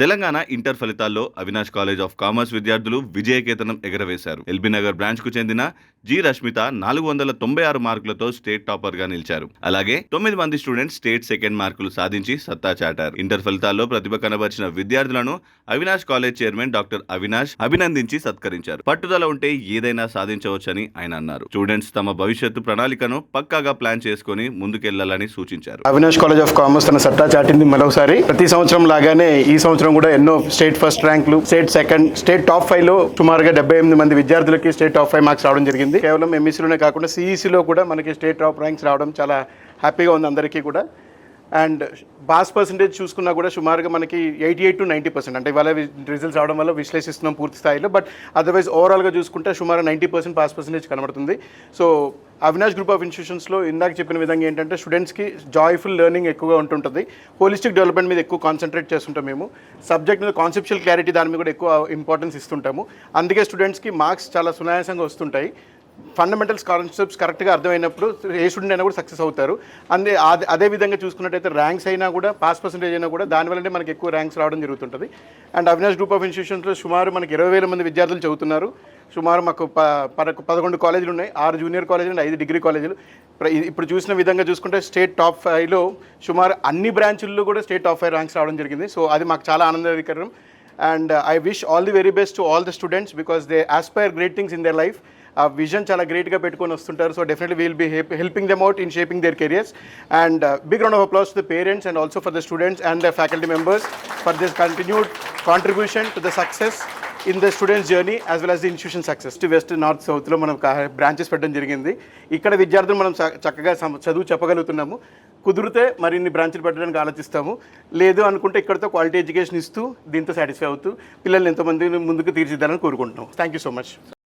Telangana inter ఫలితాల్లో Avinash college of commerce విద్యార్థులు విజయకేతనం ఎగరవేశారు. ఎల్బీనగర్ బ్రాంచ్కు చెందిన జి రష్మిత నాలుగు వందల తొంభై ఆరు మార్కులతో స్టేట్ టాపర్గా నిలిచారు. అలాగే తొమ్మిది మంది స్టూడెంట్స్ స్టేట్ సెకండ్ మార్కులు సాధించి సత్తా చాటారు. ఇంటర్ ఫలితాల్లో ప్రతిభ కనబరిచిన విద్యార్థులను Avinash college chairman doctor Avinash అభినందించి సత్కరించారు. పట్టుదల ఉంటే ఏదైనా సాధించవచ్చని ఆయన అన్నారు. స్టూడెంట్స్ తమ భవిష్యత్తు ప్రణాళికను పక్కాగా ప్లాన్ చేసుకుని ముందుకెళ్ళాలని సూచించారు. అవినాష్ కాలేజ్ ఆఫ్ కామర్స్ తన సత్తా చాటింది మరోసారి. ప్రతి సంవత్సరం లాగానే ఈ సంవత్సరం కూడా ఎన్నో స్టేట్ ఫస్ట్ ర్యాంకులు స్టేట్ సెకండ్ స్టేట్ టాప్ ఫైవ్లో సుమారుగా డెబ్బై ఎనిమిది మంది విద్యార్థులకి స్టేట్ టాప్ ఫైవ్ మార్క్స్ రావడం జరిగింది. కేవలం ఎంఈసీలోనే కాకుండా సిఈసీలో కూడా మనకి స్టేట్ టాప్ ర్యాంక్స్ రావడం చాలా హ్యాపీగా ఉంది అందరికీ కూడా. అండ్ పాస్ పర్సంటేజ్ చూసుకున్నా కూడా సుమారుగా మనకి eighty eight to ninety percent. అంటే ఇవాళ రిజల్ట్స్ రావడం వల్ల విశ్లేషిస్తున్నాం పూర్తి స్థాయిలో బట్ అదర్వైజ్ ఓవరాల్గా చూసుకుంటే సుమారు నైంటీ పర్సెంట్ పాస్ పర్సంటేజ్ కనబడుతుంది. సో అవినాష్ గ్రూప్ ఆఫ్ ఇన్స్టిట్యూషన్స్లో ఇందాక చెప్పిన విధంగా ఏంటంటే స్టూడెంట్స్కి జాయ్ఫుల్ లెర్నింగ్ ఎక్కువగా ఉంటుంటుంది. హోలిస్టిక్ డెవలప్మెంట్ మీద ఎక్కువ కాన్సన్ట్రేట్ చేస్తుంటాం మేము. సబ్జెక్ట్ మీద కాన్సెప్షువల్ క్లారిటీ దాని మీద కూడా ఎక్కువ ఇంపార్టెన్స్ ఇస్తుంటాము. అందుకే స్టూడెంట్స్కి మార్క్స్ చాలా సునాయాసంగా వస్తుంటాయి. ఫండమెంటల్స్ కాన్సెప్ట్స్ కరెక్ట్గా అర్థమైనప్పుడు ఏ స్టూడెంట్ అయినా కూడా సక్సెస్ అవుతారు. అందే అదే అదే విధంగా చూసుకున్నట్టయితే ర్యాంక్స్ అయినా కూడా పాస్ పర్సెంటేజ్ అయినా కూడా దానివల్లనే మనకి ఎక్కువ ర్యాంక్స్ రావడం జరుగుతుంటుంది. అండ్ అవినాష్ గ్రూప్ ఆఫ్ ఇన్స్టిట్యూషన్స్లో సుమారు మనకి ఇరవై వేల మంది విద్యార్థులు చదువుతున్నారు. సుమారు మాకు ప పదకొ- పదకొండు కాలేజీలు ఉన్నాయి. ఆరు జూనియర్ కాలేజీలు అండ్ ఐదు డిగ్రీ కాలేజీలు. ఇప్పుడు చూసిన విధంగా చూసుకుంటే స్టేట్ టాప్ ఫైవ్లో సుమారు అన్ని బ్రాంచుల్లో కూడా స్టేట్ టాప్ ఫైవ్ ర్యాంక్స్ రావడం జరిగింది. సో అది మాకు చాలా ఆనందకరం. and I wish all the very best to all the students because they aspire great things in their life ఆ విజన్ చాలా గ్రేట్గా పెట్టుకొని వస్తుంటారు so definitely will be helping them out in shaping their careers and big round of applause to the parents and also for the students and the faculty members for this continued contribution to the success in the students journey as well as the institution success to west north సౌత్లో మనం branches పెట్టడం జరిగింది. ఇక్కడ విద్యార్థులు మనం చ- చక్కగా చదువు చెప్పగలుగుతున్నాము. కుదిరితే మరిన్ని బ్రాంచ్లు పెట్టడానికి ఆలోచిస్తాము. లేదు అనుకుంటే ఇక్కడతో క్వాలిటీ ఎడ్యుకేషన్ ఇస్తూ దీంతో సాటిస్ఫై అవుతూ పిల్లల్ని ఎంతోమంది ముందుకు తీర్చిద్దాలని కోరుకుంటున్నాం థ్యాంక్ యూ సో మచ్